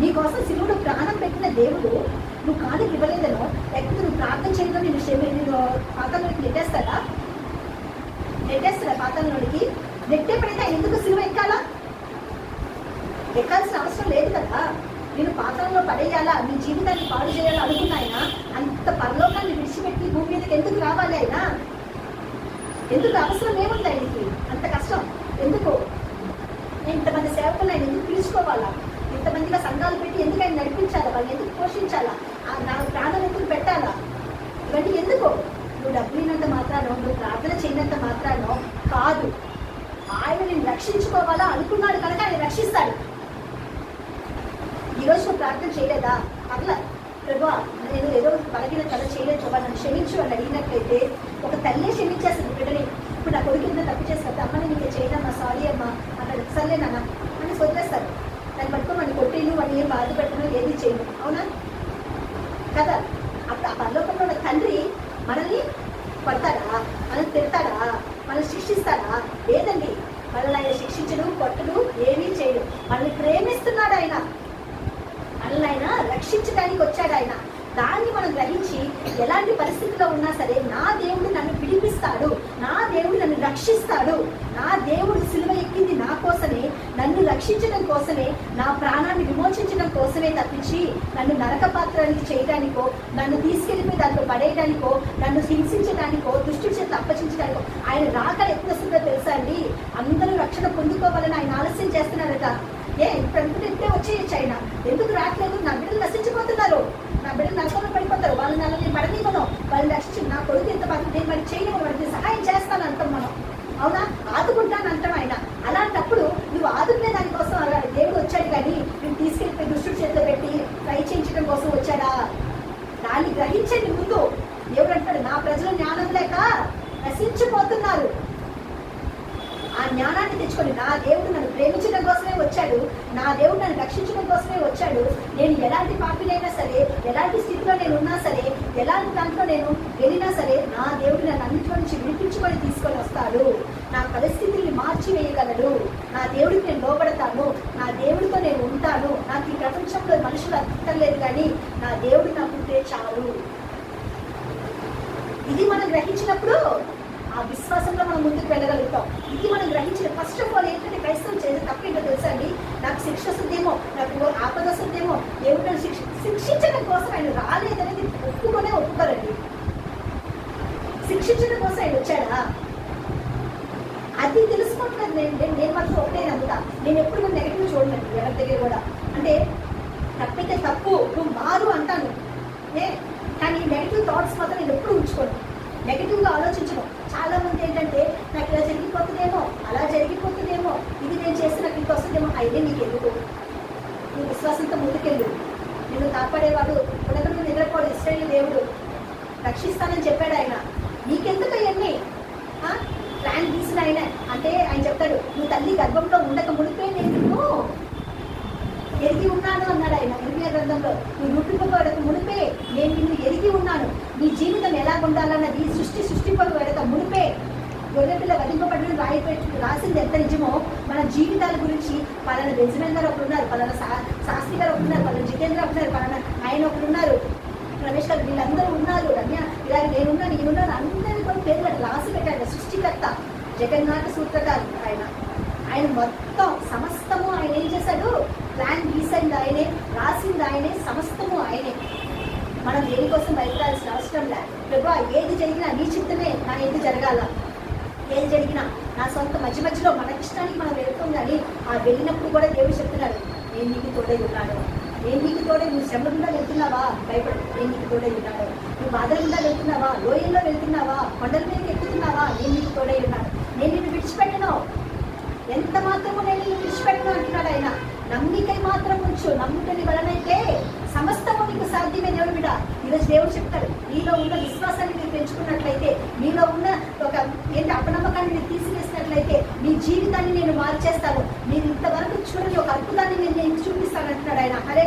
నీకోసం శివుడు ప్రాణం పెట్టిన దేవుడు నువ్వు కానుక ఇవ్వలేదనో లేకపోతే నువ్వు ప్రార్థన చేయడం నేను క్షమి నేను పాతంలోకి నెట్టేస్తాడా? నెట్టేస్తాడా పాతంలోనికి నెట్టే పడితే ఎందుకు సిలువ ఎక్కాలా? ఎక్కాల్సిన అవసరం లేదు కదా. నేను పాత్రలో పడేయాలా? నీ జీవితాన్ని పాడు చేయాలా అనుకున్నాయన అంత పరలోకాన్ని విడిచిపెట్టి భూమి మీదకి ఎందుకు రావాలి ఆయన? ఎందుకు అవసరం ఏముంది ఆయనకి? అంత కష్టం? ఎందుకు? ఇంతమంది సేవకులు ఆయన ఎందుకు పిలుచుకోవాలా? ఇంతమందిగా సంఘాలు పెట్టి ఎందుకు ఆయన నడిపించాలా? వాళ్ళు ఎందుకు పోషించాలా? ఆ నా ప్రాణం ఎందుకు పెట్టాలా? ఇవన్నీ ఎందుకు? నువ్వు డబ్బులినంత మాత్రానో నువ్వు ప్రార్థన చేయనంత మాత్రానో కాదు. ఆయన నేను రక్షించుకోవాలా అనుకున్నాడు కనుక ఆయన రక్షిస్తాడు. ఈ రోజు నువ్వు ప్రార్థన చేయలేదా? అట్లా ప్రభా నేను ఏదో బలగిన కథ చేయలేదు ప్రభా నన్ను క్షమించు అని అడిగినట్లయితే ఒక తల్లి క్షమించేస్తుంది బిడ్డని ఇప్పుడు నా కొడుకు ఏదో తప్పు చేస్తారు అమ్మని నీకు చేయదమ్మా సారీ అమ్మా అన్నాడు సర్లే నాన్న అని వదిలేస్తారు దాన్ని పట్టుకో మన కొట్టిను వాడిని ఏం బాధ పెట్టను ఏది చేయను అవునా కదా? అప్పుడు ఆ పరలోకంలో ఉన్న తండ్రి మనల్ని కొడతాడా? మనల్ని తిడతాడా? మనల్ని శిక్షిస్తాడా? లేదండి. మనల్ని ఆయన శిక్షించడు కొట్టడు ఏమీ చేయడు. మనల్ని ప్రేమిస్తున్నాడు ఆయన. మనల్ని ఆయన రక్షించడానికి వచ్చాడు ఆయన. దాన్ని మనం గ్రహించి ఎలాంటి పరిస్థితిలో ఉన్నా సరే నా దేవుడు నన్ను పిలిపిస్తాడు. నా దేవుడు నన్ను రక్షిస్తాడు. నా దేవుడు సిలువ ఎక్కింది నా కోసమే నన్ను రక్షించడం కోసమే నా ప్రాణాన్ని విమోచించడం కోసమే తప్పించి నన్ను నరక పాత్రానికి చేయడానికో నన్ను తీసుకెళ్ళిపోయి దాంట్లో పడేయడానికో నన్ను హింసించడానికో దుష్టి చేత అప్పచించడానికో ఆయన రాక ఎప్పుడు వస్తుందో తెలుసా అండి? అందరూ రక్షణ పొందుకోవాలని ఆయన ఆలస్యం చేస్తున్నారట. ఏ ఇప్పుడు ఇప్పుడే వచ్చేయచ్చు ఆయన. ఎందుకు రావట్లేదు? నా బిడ్డలు నశించిపోతున్నారు నా బిడ్డలు నరకంలో పడిపోతారు వాళ్ళు నన్ను నేను పడనీయను వాళ్ళని రక్షించి నా కొడుకు ఎంత బాధ నేను మరి చేయను వాడికి సహాయం చేస్తాను అంటాం మనం అవునా ఆదుకుంటాను అంటాం ఆయన అలాంటప్పుడు నువ్వు ఆదుకునే దానికోసం అలా దేవుడు వచ్చాడు కానీ నువ్వు తీసుకెళ్ళిపోయి దుష్టుడి చేతిలో పెట్టి ట్రై చేయించడం కోసం వచ్చాడా దాన్ని గ్రహించండి ముందు దేవుడు అంటాడు నా ప్రజలు జ్ఞానం లేక నశించిపోతున్నారు ఆ జ్ఞానాన్ని తెచ్చుకొని నా దేవుడు నన్ను ప్రేమించడం కోసమే వచ్చాడు నా దేవుడు నన్ను రక్షించడం కోసమే వచ్చాడు. నేను ఎలాంటి పాపిలైనా సరే ఎలాంటి స్థితిలో నేను ఉన్నా సరే ఎలాంటి దాంట్లో నేను వెళ్ళినా సరే నా దేవుడు నన్ను అన్నింటిలో నుంచి విడిపించుకొని తీసుకొని వస్తాడు. నా పరిస్థితిని మార్చి వేయగలడు నా దేవుడికి నేను లోపడతాను నా దేవుడితో నేను ఉంటాను. నాకు ఈ ప్రపంచంలో మనుషులు అక్కర్లేదు కానీ నా దేవుడు నాకు ఉంటే చాలు. ఇది మనం గ్రహించినప్పుడు ఆ విశ్వాసంలో మనం ముందుకు వెళ్ళగలుగుతాం. ఇది మనం గ్రహించిన ఫస్ట్ ఆఫ్ ఆల్ ఏంటంటే క్రైస్తవం చేసే తప్పేంటో తెలుసా అండి? నాకు శిక్ష వస్తుందేమో నాకు ఆపద వస్తుందేమో దేవుడు నన్ను శిక్ష శిక్షించడం కోసం ఆయన రాలేదనేది ఒప్పుకొనే ఒప్పుకోరండి. శిక్షించడం కోసం ఆయన వచ్చాడా? అది తెలుసుకోవట్లేదు నేను నేను- మాత్రం ఒకటే నమ్ముతా. నేను ఎప్పుడు నన్ను నెగిటివ్ చూడలేదు ఎవరి దగ్గర కూడా. అంటే తప్పైతే తప్పు నువ్వు మారు అంటాను. ఏ? కానీ నెగిటివ్ థాట్స్ మాత్రం నేను ఎప్పుడు ఉంచుకోను. నెగిటివ్గా ఆలోచించడం చాలామంది ఏంటంటే నాకు ఇలా జరిగిపోతుందేమో అలా జరిగిపోతుందేమో ఇది నేను చేస్తే నాకు ఇంత వస్తుందేమో అయితే నీకు ఎందుకు నువ్వు విశ్వాసంతో ముందుకెళ్ళు. నిన్ను కాపాడేవాడు ఉడకడు నిద్రపోడు ఇస్రాయేల్ దేవుడు. రక్షిస్తానని చెప్పాడు ఆయన. నీకెందుకు అవన్నీ? ప్లాన్ గీసిన ఆయన. అంటే ఆయన చెప్తాడు నువ్వు తల్లి గర్భంలో ఉండక మునిపే నేను ఎరిగి ఉన్నాను అన్నాడు ఆయన. ఇరవై గ్రంథంలో నువ్వు రూపింపబడక మునిపే నేను నిన్ను ఎరిగి ఉన్నాను. నీ జీవితం ఎలా ఉండాలన్నది సృష్టి వెనక మునిపే గొర్రెపిల్ల రాయి రాయిపెట్టి రాసింది ఎంత నిజమో మన జీవితాల గురించి పలానా బెంజమిన్ గారు ఒకరు ఉన్నారు పలానా శా శాస్త్రి గారు ఒకరు ఉన్నారు పలానా జితేంద్ర ఒకరు పలానా ఆయన ఒకరు ఉన్నారు రమేష్ గారు వీళ్ళందరూ ఉన్నారు రమ్య ఇలా నేనున్నాను నేనున్నాను అందరి కూడా పేర్లు రాసి పెట్టాడు సృష్టికర్త జగన్నాథ సూత్రకారు ఆయన. ఆయన మొత్తం సమస్తము ఆయన ఏం చేశాడు? ప్లాన్ గీసింది ఆయనే రాసింది ఆయనే సమస్తము ఆయనే. మనం దేనికోసం భయపడాల్సిన అవసరం లే ప్రభా ఏది జరిగినా నీ చిత్తమే నా ఏది జరగాల? ఏది జరిగినా నా సొంత మధ్య మధ్యలో మన ఇష్టానికి మనం వెళ్తాం కానీ ఆ వెళ్ళినప్పుడు కూడా దేవుడు చెప్తున్నాడు నేను నీకు తోడై ఉన్నాడు నేను నీకు తోడే నువ్వు శ్రమ గుండా వెళ్తున్నావా? భయపడు నేను నీకు తోడై ఉన్నాడు నువ్వు బాధల గుండా వెళ్తున్నావా? లోయల్లో వెళ్తున్నావా? కొండల మీదకి ఎక్కుతున్నావా? నేను నీకు తోడై ఉన్నాడు నేను నిన్ను విడిచిపెట్టను. ఎంత మాత్రము నేను నిన్ను విడిచిపెట్టను అంటున్నాడు ఆయన. నమ్మికై మాత్రం ఉంచు. నమ్ముకని వలనైతే సమస్తము మీకు సాధ్యమే దేవుడు బిడ్డ. ఈరోజు దేవుడు చెప్తాడు మీలో ఉన్న విశ్వాసాన్ని మీరు పెంచుకున్నట్లయితే మీలో ఉన్న ఒక ఏంటి అపనమ్మకాన్ని మీరు తీసివేసినట్లయితే మీ జీవితాన్ని నేను మార్చేస్తాను. మీరు ఇంతవరకు చూడని ఒక అద్భుతాన్ని నేను నేను చూపిస్తాను అంటున్నాడు ఆయన. హరే